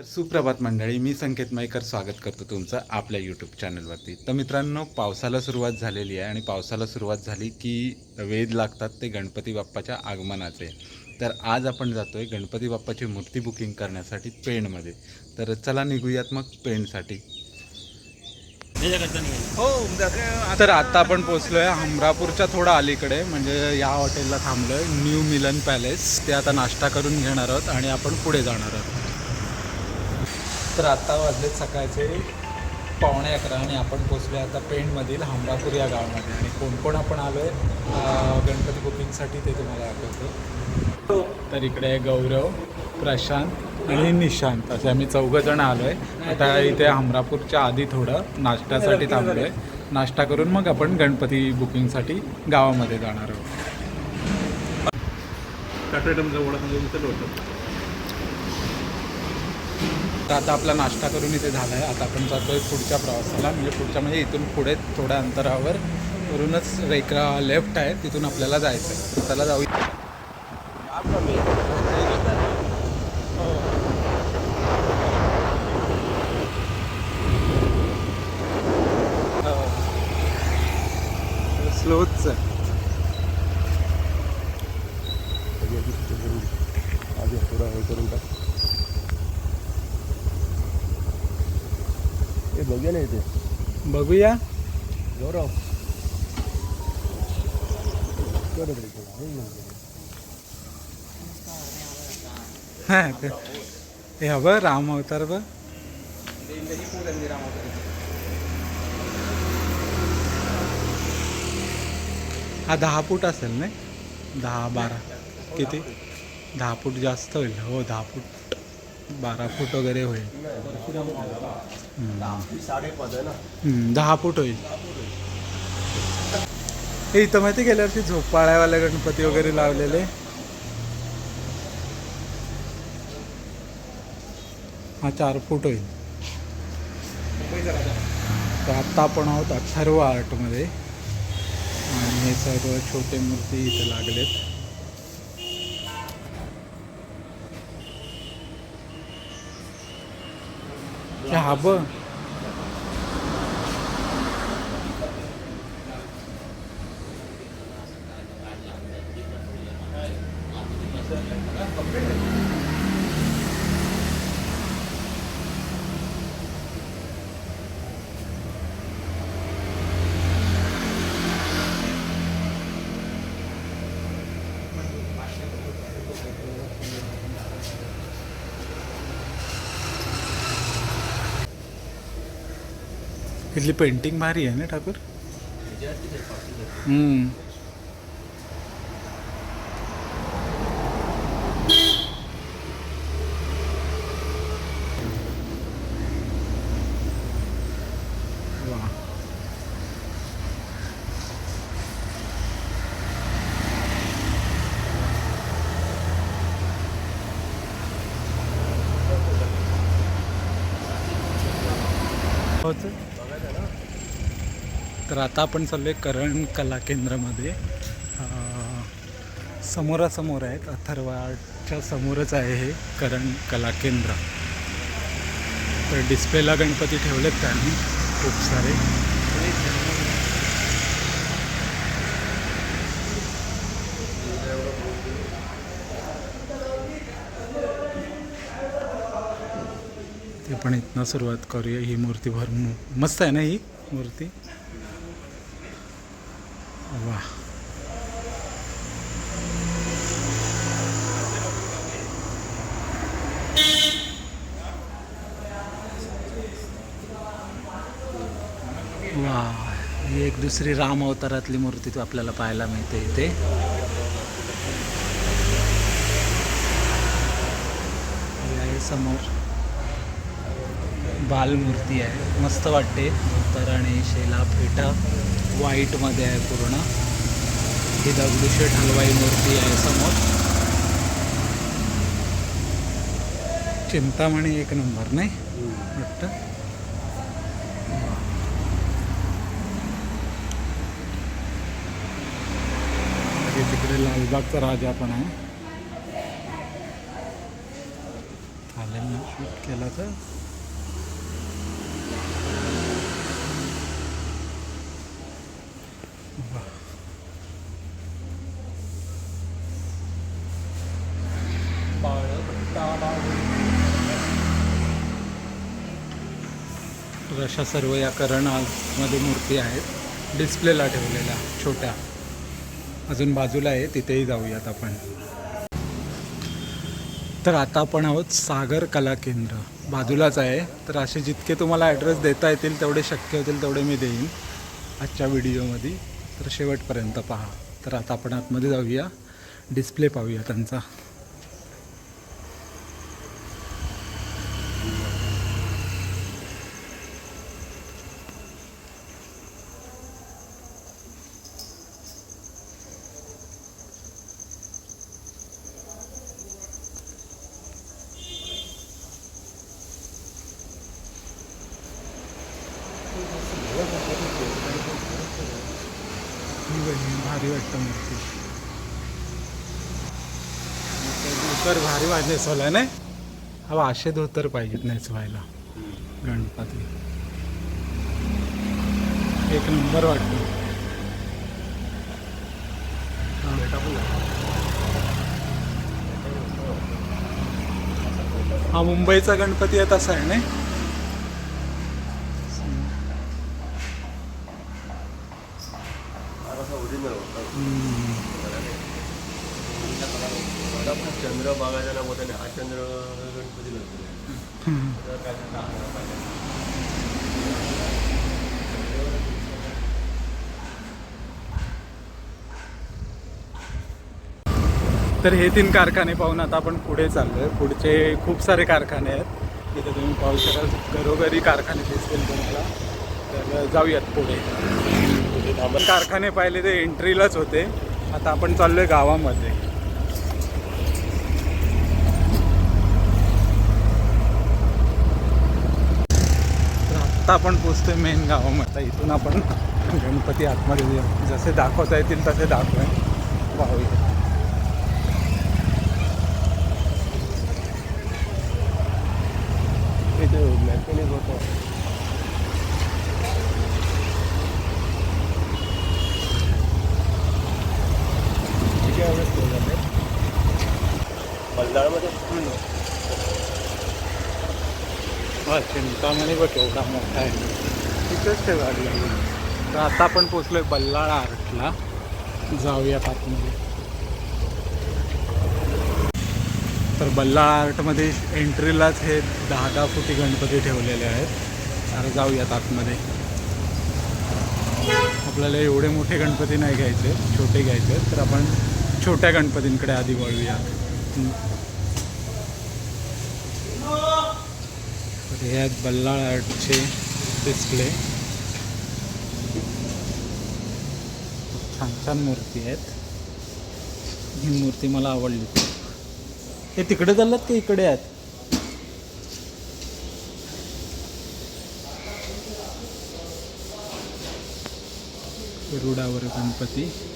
तर सुप्रभात मंडळी मी संकेत मयकर स्वागत करतो तुमचं आपल्या यूट्यूब चॅनलवरती तर मित्रांनो पावसाला सुरुवात झालेली आहे आणि पावसाला सुरुवात झाली की वेध लागतात ते गणपती बाप्पाच्या आगमनाचे. तर आज आपण जातो आहे गणपती बाप्पाची मूर्ती बुकिंग करण्यासाठी पेणमध्ये. तर चला निघूयात मग पेणसाठी. हो तर आता आपण पोचलो आहे हमरापूरच्या थोडं अलीकडे म्हणजे या हॉटेलला थांबलो आहे न्यू मिलन पॅलेस. ते आता नाश्ता करून घेणार आहोत आणि आपण पुढे जाणार आहोत. तर आता वाजलेत सकाळचे पावणे अकरा आणि आपण पोचलो आहे आता पेणमधील हमरापूर या गावामध्ये. आणि कोण कोण आपण आलो आहे गणपती बुकिंगसाठी ते तुम्हाला आठवतो. तर इकडे गौरव प्रशांत आणि निशांत. असे आम्ही चौघंजण आलो आहे आता इथे हमरापूरच्या आधी थोडं नाश्त्यासाठी थांबलो आहे नाश्ता करून मग आपण गणपती बुकिंगसाठी गावामध्ये जाणार आहोत. तर आता आपला नाश्ता करून इथे झाला आहे आता आपण जातो आहे पुढच्या प्रवासाला. म्हणजे पुढच्या म्हणजे इथून पुढे थोड्या अंतरावर वरूनच रेकरा लेफ्ट आहे. तिथून आपल्याला जायचं आहे तर त्याला जाऊया. स्लोच आधी थोडा हे करून टाक. हे बघूया ना इथे. बघूया. गौरव. हे ते- हवं राम अवतार बघ. हा दहा फूट असेल नाही दहा बारा. किती? दहा फूट जास्त होईल. हो दहा फूट. बारा फूट वगैरे होईल. दहा फूट होईल. इथं माहिती गेल्यावरती झोपाळ्यावाले गणपती वगैरे लावलेले. हा चार फूट होईल. तर आत्ता आपण आहोत अथर्व आर्टमध्ये. आणि हे सर्व छोटे मूर्ती इथे लागलेत. हा बघ इथली पेंटिंग भारी आहे ना ठाकूर? वा होतं? तर आता आपण चाललो आहे करण कला केंद्रामध्ये. समोरासमोर आहेत अथर्वाच्या समोरच आहे हे करण कला केंद्र. तर डिस्प्लेला गणपती ठेवलेत त्यांनी खूप सारे. ते पण इथनं सुरुवात करूया ही मूर्ती भरून मस्त आहे ना ही मूर्ती? वा वा ही एक दुसरी राम अवतारातली मूर्ती तू आपल्याला पाहायला मिळते इथे. ही आहे समोर. बालमूर्ती आहे. मस्त वाटते. तर आणि शेला फेटा व्हाईटमध्ये आहे पूर्ण. ही दगडूशेठ हलवाई मूर्ती आहे समोर. चिंतामणी एक नंबर नाही? वाटतं? तिकडे लालबागचा राजा पण आहे. चालेल ना शूट केला तर वा. तर अशा सर्व या करणामध्ये मूर्ती आहेत. डिस्प्लेला ठेवलेल्या छोट्या. अजून बाजूला आहे तिथेही जाऊयात आपण. तर आता आपण आहोत सागर कला केंद्र. बाजूलाच आहे. तर असे जितके तुम्हाला ॲड्रेस देता येतील तेवढे शक्य होतील तेवढे मी देईन. आजच्या व्हिडिओमध्ये. तर शेवटपर्यंत पहा. तर आता आपण आतमध्ये जाऊया. डिस्प्ले पाहूया त्यांचा ही बघ, भारी वाटतं मूर्ती धोतर भारी वाज नेसवलाय नाही हवा असे धोतर पाहिजेत नेसवायला गणपती. एक नंबर वाटतो. हा मुंबईचा गणपती आहे तसा आहे नाही हा कसा ओरिजिनल होता हम्म. मला पण चंद्र बघायचा गणपती. तर हे तीन कारखाने पाहून आता आपण पुढे चाललोय. पुढचे खूप सारे कारखाने आहेत. तिथे तुम्ही पाहू शकाल घरोघरी कारखाने दिसतील तुम्हाला. तर जाऊयात पुढे. आपण कारखाने पाहिले ते एंट्रीलाच होते. आता आपण चाललोय गावामध्ये. आता आपण पोचतोय मेन गावामध्ये. आता इथून आपण गणपती आतमध्ये जसे दाखवता येतील तसे दाखवाय. पाहूया इथे मॅकॅनिक होतं किती एवढेच ठेवलं ते बलदाळमध्ये हा चिंतामणी बघ एवढा मोठा आहे. तिथंच ते गाडी तर आता आपण पोचलोय बल्लाळा आर्टला. जाऊयात आतमध्ये तर बल्लाळा आर्टमध्ये एंट्रीलाच हे दहा दहा फुटी गणपती ठेवलेले आहेत. तर जाऊयात आतमध्ये. आपल्याला एवढे मोठे गणपती नाही घ्यायचे छोटे घ्यायचे तर आपण छोट्या गणपतींकडे आधी वळूया हम्म. तर हे आहेत बल्लाळ आर्टचे डिस्प्ले. छान छान मूर्ती आहेत. ही मूर्ती मला आवडली. हे तिकडे चाललात की इकडे आहेत? रुडावर गणपती.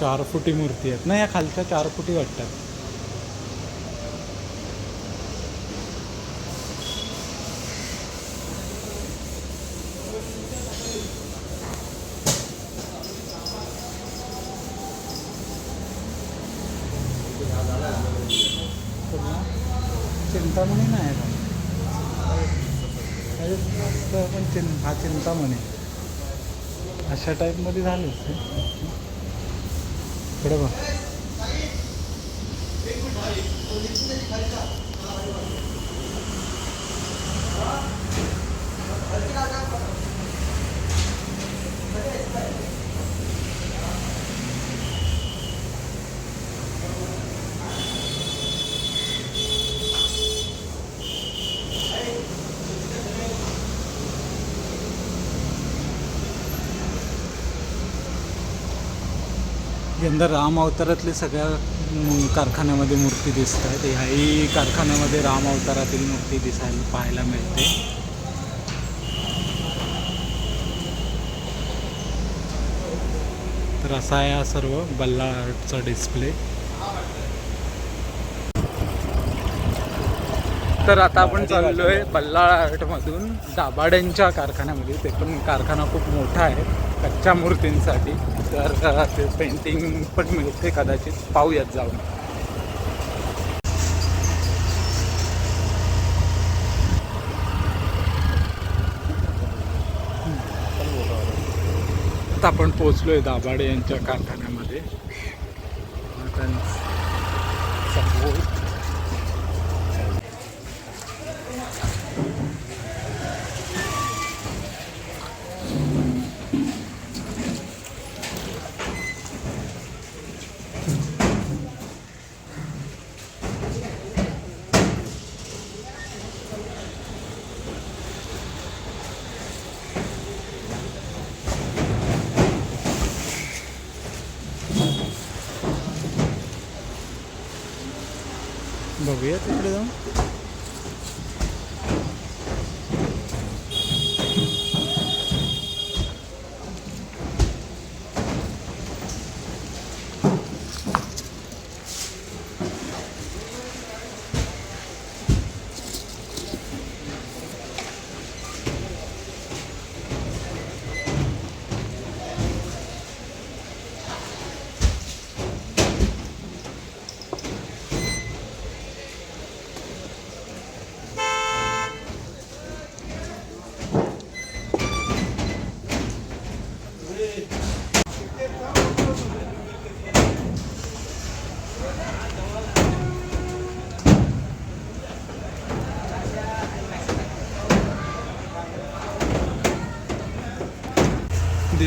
चार फुटी मूर्ती आहेत. ना या खालच्या चार फुटी वाटतात. चिंतामणी नाही आहे. पण चिं हा चिंतामणी. अशा टाईपमध्ये झालेच ते सुंदर राम अवतारातले सगळ्या कारखान्यामध्ये मूर्ती दिसत आहेत. ह्याही कारखान्यामध्ये राम अवतारातील मूर्ती दिसायला पाहायला मिळते. तर असा आहे हा सर्व बल्ला डिस्प्ले तर आता आपण चाललोय बल्लाळ आर्टमधून दाभाड्यांच्या कारखान्यामध्ये. ते पण कारखाना खूप मोठा आहे कच्च्या मूर्तींसाठी. तर ते पेंटिंग पण मिळते कदाचित. पाहूयात जाऊन. आता आपण पोचलोय दाभाडे यांच्या कारखान्यामध्ये त्यांचा बोर्ड बघूया तिकडे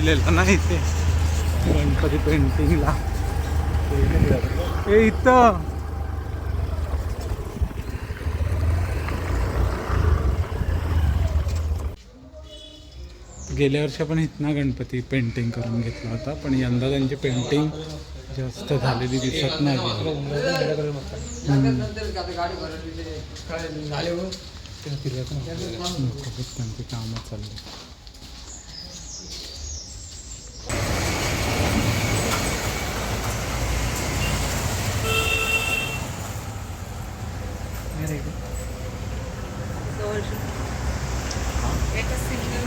दिलेलं नाही ते. गणपती पेंटिंगला ए इथं. गेल्या वर्षी आपण इथनं गणपती पेंटिंग करून घेतला होता पण यंदा त्यांची पेंटिंग जास्त झालेली दिसत नाही. त्यांची कामं चालली. एकच सिंगल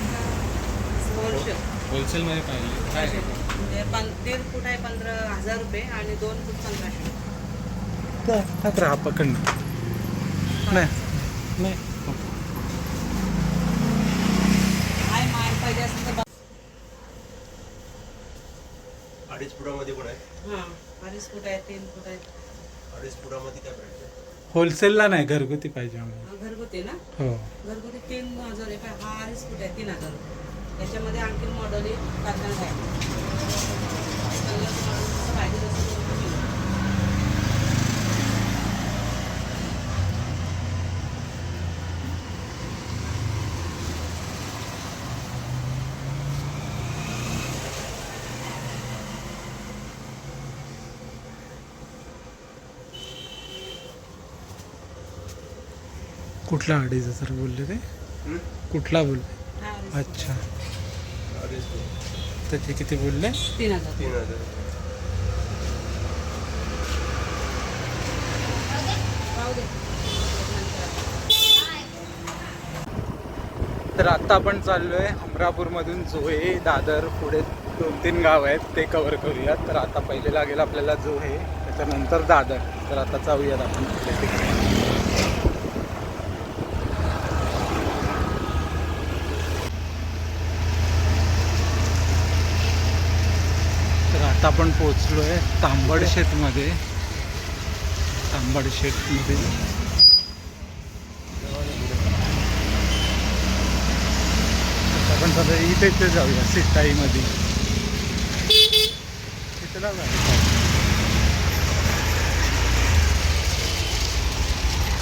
होलसेल होलसेलमध्ये पाहिजे काय म्हणजे दीड फूट आहे पंधरा हजार रुपये आणि दोन फूट पंधराशे रुपये. काय? राहा पकड नाही. नाही. आहे माल पाहिजे असेल तर बघ. अडीच फुटामध्ये पण आहे. हां अडीच फूट आहे तीन फूट आहे. अडीच फुटामध्ये काय आहे होलसेलला नाही घरगुती पाहिजे आम्हाला. घरगुती ना? हो. घरगुती तीन हजार रुपये हा अडीच फूट आहे तीन हजार त्याच्यामध्ये आणखी मॉडेल आहे कलर मॉडेल जसं पाहिजे तसं तुम्हाला मिळेल. कुठला अडीच हजार बोलले ते? कुठला बोलले हा अडीच अच्छा. त्याचे किती बोलले? तीन हजार. तर आता आपण चाललोय अमरापूरमधून जोहे दादर पुढे दोन तीन गाव आहेत ते कव्हर करूयात. तर आता पहिले लागेल आपल्याला जोहे त्याच्यानंतर दादर. तर आता जाऊयात आपण तिकडे तिकडे. तर आता आपण पोचलोय तांबड शेतमध्ये तांबड शेतमध्ये आपण सध्या इथे इथे जाऊया सिटाईमध्ये गाडी.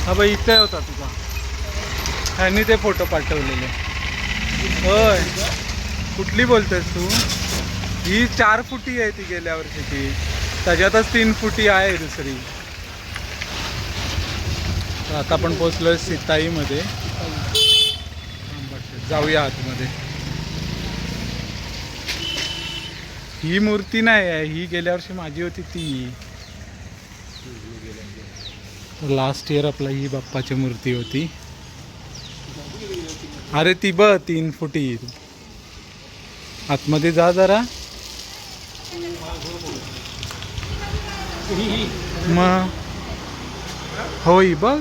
हा बाई इथे होता तुझा. ह्यांनी ते फोटो पाठवलेले. होय. कुठली बोलतेस तू? ही चार फुटी आहे ती गेल्या वर्षीची. त्याच्यातच तीन फुटी आहे दुसरी. तर आता आपण पोचलोय सीताईमध्ये. जाऊया आतमध्ये. ही मूर्ती नाही आहे ही गेल्या वर्षी माझी होती ती. लास्ट इयर आपला ही बाप्पाची मूर्ती होती. अरे ती ब तीन फुटी. आतमध्ये जा जरा. मग? होई बघ.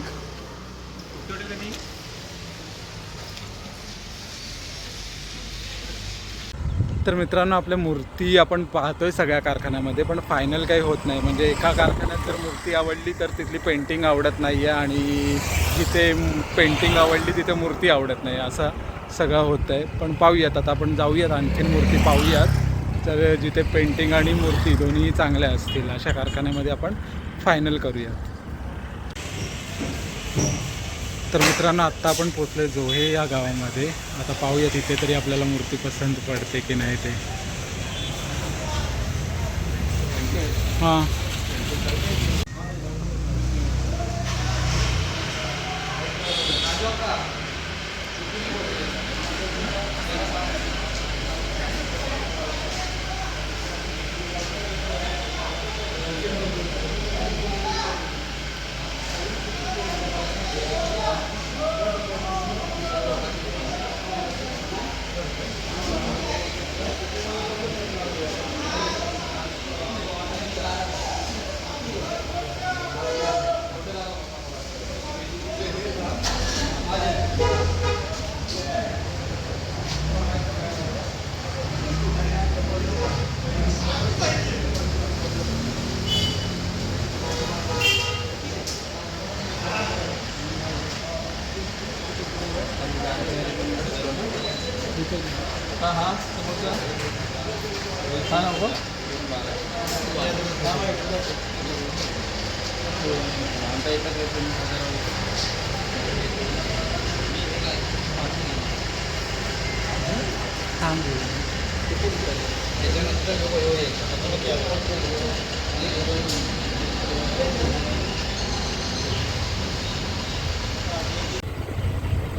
तर मित्रांनो आपल्या मूर्ती आपण पाहतोय सगळ्या कारखान्यामध्ये पण फायनल काही होत नाही. म्हणजे एका कारखान्यात जर मूर्ती आवडली तर तिथली पेंटिंग आवडत नाही आहे आणि जिथे पेंटिंग आवडली तिथे मूर्ती आवडत नाही. असं सगळं होतं आहे पण पाहूयात आता आपण जाऊयात आणखीन मूर्ती पाहूयात. तर जिथे पेंटिंग आणि मूर्ती दोन्ही चांगल्या असतील अशा कारखान्यामध्ये आपण फायनल करूयात तर मित्रांनो आत्ता आपण पोचलो जोहे या गावामध्ये. आता पाहूया तिथे तरी आपल्याला मूर्ती पसंत पडते की नाही ते. हां.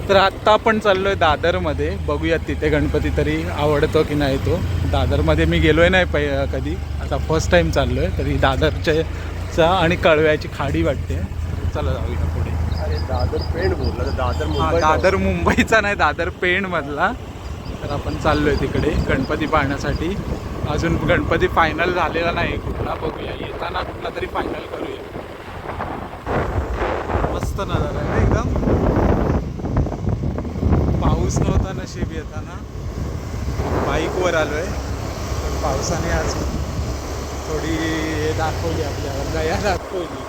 तर आत्ता आपण चाललोय दादरमध्ये. बघूयात तिथे गणपती तरी आवडतो की नाही तो. दादरमध्ये मी गेलोय नाही पै कधी. आता फर्स्ट टाइम चाललोय तरी दादरच्या आणि कळव्याची खाडी वाटते. चला जाऊया पुढे. अरे दादर पेंट बोलला तर दादर मुंबई दादर मुंबईचा नाही दादर पेणमधला तर आपण चाललोय तिकडे गणपती पाहण्यासाठी. अजून गणपती फायनल झालेला नाही कुठला बघूया. येताना कुठला तरी फायनल करूया. मस्त नजारा आहे ना एकदम. पाऊस नव्हता नशीब येताना. बाईकवर आलोय. पण पावसाने आज थोडी हे दाखवली आपल्याला. दया दाखवली.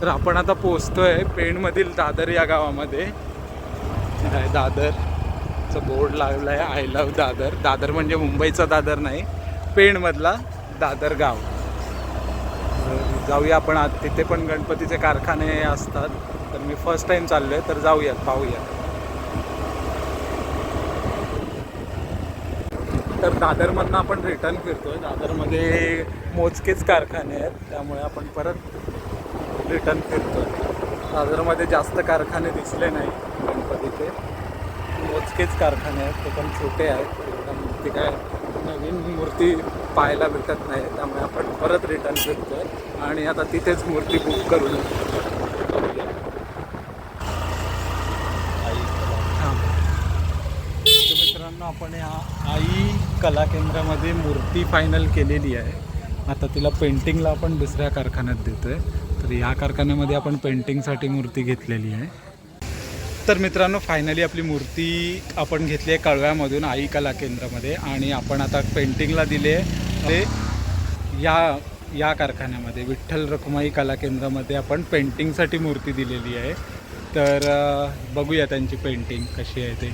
तर आपण आता पोचतोय पेणमधील दादर या गावामध्ये. हे आहे दादरचं बोर्ड लावलं आहे आय लव्ह दादर. दादर म्हणजे मुंबईचा दादर नाही पेणमधला दादर गाव. जाऊया आपण आत. तिथे पण गणपतीचे कारखाने असतात. तर मी फर्स्ट टाइम चाललो आहे तर जाऊयात पाहूयात. तर दादरमधनं आपण रिटर्न फिरतोय. दादरमध्ये मोजकेच कारखाने आहेत त्यामुळे आपण परत रिटर्न फिरतोय. दादरमध्ये जास्त कारखाने दिसले नाही गणपतीचे. मोजकेच कारखाने आहेत ते पण छोटे आहेत. एवढ्या मूर्ती काय नवीन मूर्ती पाहायला भेटत नाही त्यामुळे आपण परत रिटर्न फिरतोय. आणि आता तिथेच मूर्ती बुक करून बघूया. हां. तर मित्रांनो आपण या आई कला केंद्रामध्ये मूर्ती फायनल केलेली आहे. आता तिला पेंटिंगला आपण दुसऱ्या कारखान्यात देतो आहे तर या कारखान्यामध्ये आपण पेंटिंगसाठी मूर्ती घेतलेली आहे. तर मित्रांनो फायनली आपली मूर्ती आपण घेतली आहे कळव्यामधून आई कला केंद्रामध्ये आणि आपण आता पेंटिंगला दिले ते या या कारखान्यामध्ये विठ्ठल रखुमाई कला केंद्रामध्ये आपण पेंटिंगसाठी मूर्ती दिलेली आहे. तर बघूया त्यांची पेंटिंग कशी आहे ते.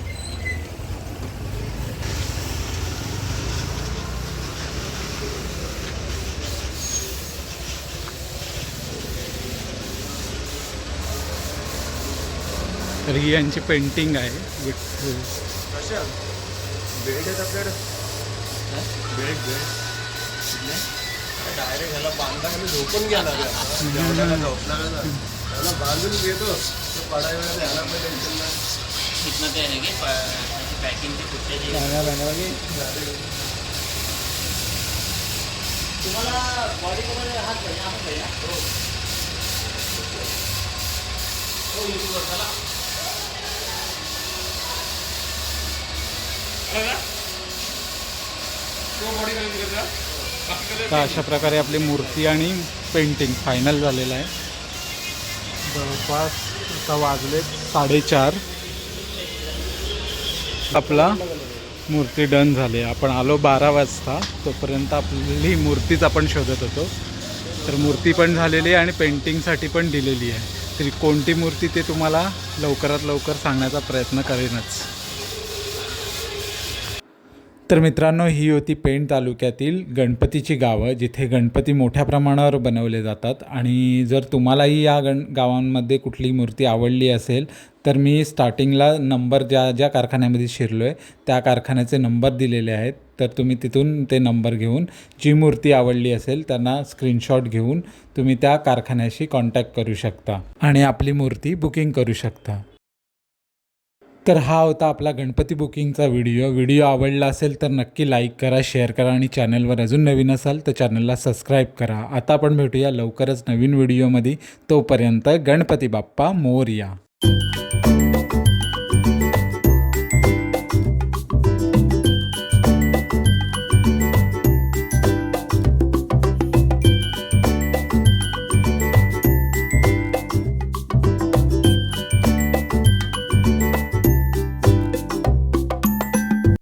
तर ही यांची पेंटिंग आहे. बेड आहेत आपल्याकडे. Bed bed. डायरेक्ट ह्याला झोपून? ह्याला बांधून घेतो. तो पडाय वेळेला ह्याला पण टेन्शन नाही. कितना ते है कि तुम्हाला बॉडी मध्ये हात आपण पाहिजे ना? हो. युट्यूबवर चला. तर अशा प्रकारे आपली मूर्ती आणि पेंटिंग फायनल झालेलं आहे. जवळपास आता वाजले साडेचार. आपला मूर्ती डन झाली आपण आलो बारा वाजता. तोपर्यंत आपली मूर्तीच आपण शोधत होतो. तर मूर्ती पण झालेली आहे आणि पेंटिंगसाठी पण दिलेली आहे. तरी कोणती मूर्ती ते तुम्हाला लवकरात लवकर सांगण्याचा प्रयत्न करेनच. तर मित्रांनो ही होती पेण तालुक्यातील गणपतीची गावं जिथे गणपती मोठ्या प्रमाणावर बनवले जातात. आणि जर तुम्हालाही या गण गावांमध्ये कुठली मूर्ती आवडली असेल तर मी स्टार्टिंगला नंबर ज्या ज्या कारखान्यामध्ये शिरलो आहे त्या कारखान्याचे नंबर दिलेले आहेत. तर तुम्ही तिथून ते नंबर घेऊन जी मूर्ती आवडली असेल त्यांना स्क्रीनशॉट घेऊन तुम्ही त्या कारखान्याशी कॉन्टॅक्ट करू शकता. आणि आपली मूर्ती बुकिंग करू शकता. तर हा होता आपला गणपती बुकिंगचा व्हिडिओ. व्हिडिओ आवडला असेल तर नक्की लाईक करा शेअर करा आणि चॅनलवर अजून नवीन असाल तर चॅनलला सबस्क्राईब करा. आता आपण भेटूया लवकरच नवीन व्हिडिओमध्ये. तोपर्यंत गणपती बाप्पा मोरया.